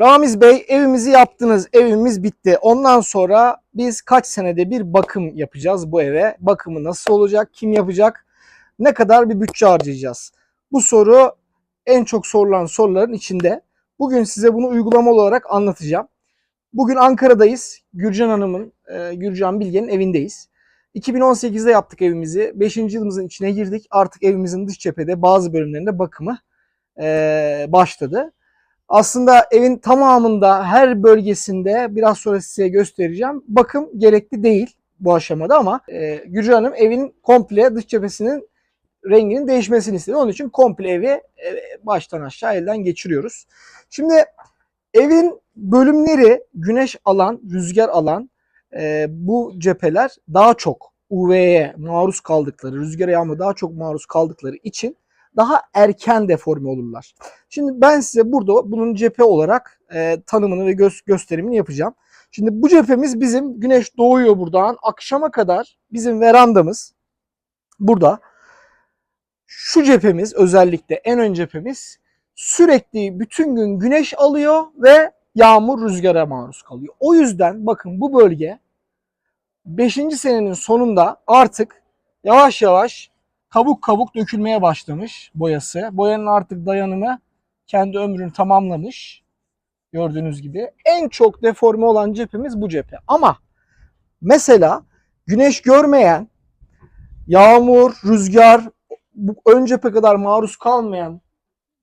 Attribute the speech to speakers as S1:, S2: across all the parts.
S1: Ramiz Bey evimizi yaptınız, evimiz bitti. Ondan sonra biz kaç senede bir bakım yapacağız bu eve? Bakımı nasıl olacak, kim yapacak, ne kadar bir bütçe harcayacağız? Bu soru en çok sorulan soruların içinde. Bugün size bunu uygulamalı olarak anlatacağım. Bugün Ankara'dayız. Gürcan Hanım'ın, e, Gürcan Bilge'nin evindeyiz. 2018'de yaptık evimizi. 5. yılımızın içine girdik. Artık evimizin dış cephede bazı bölümlerinde bakımı e, başladı. Aslında evin tamamında her bölgesinde biraz sonra size göstereceğim. Bakım gerekli değil bu aşamada ama e, Gürcan Hanım evin komple dış cephesinin renginin değişmesini istedi. Onun için komple evi e, baştan aşağı elden geçiriyoruz. Şimdi evin bölümleri güneş alan, rüzgar alan e, bu cepheler daha çok UV'ye maruz kaldıkları, rüzgara yağmura daha çok maruz kaldıkları için daha erken deforme olurlar. Şimdi ben size burada bunun cephe olarak e, tanımını ve gö- gösterimini yapacağım. Şimdi bu cephemiz bizim güneş doğuyor buradan akşama kadar bizim verandamız burada. Şu cephemiz özellikle en ön cephemiz sürekli bütün gün güneş alıyor ve yağmur rüzgara maruz kalıyor. O yüzden bakın bu bölge 5. senenin sonunda artık yavaş yavaş kabuk kabuk dökülmeye başlamış boyası. Boyanın artık dayanımı kendi ömrünü tamamlamış. Gördüğünüz gibi. En çok deforme olan cephemiz bu cephe. Ama mesela güneş görmeyen, yağmur, rüzgar, ön cephe kadar maruz kalmayan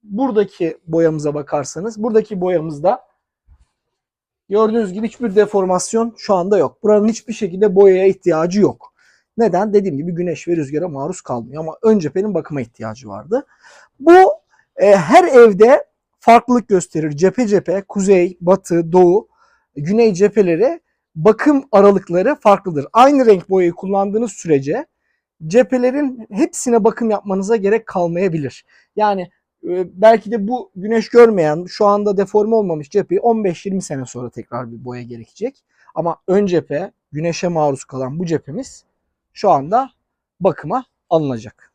S1: buradaki boyamıza bakarsanız, buradaki boyamızda gördüğünüz gibi hiçbir deformasyon şu anda yok. Buranın hiçbir şekilde boyaya ihtiyacı yok. Neden? Dediğim gibi güneş ve rüzgara maruz kalmıyor ama ön cephenin bakıma ihtiyacı vardı. Bu e, her evde farklılık gösterir. Cephe cephe, kuzey, batı, doğu, güney cepheleri bakım aralıkları farklıdır. Aynı renk boyayı kullandığınız sürece cephelerin hepsine bakım yapmanıza gerek kalmayabilir. Yani e, belki de bu güneş görmeyen, şu anda deforme olmamış cepheyi 15-20 sene sonra tekrar bir boya gerekecek. Ama ön cephe, güneşe maruz kalan bu cephemiz şu anda bakıma alınacak.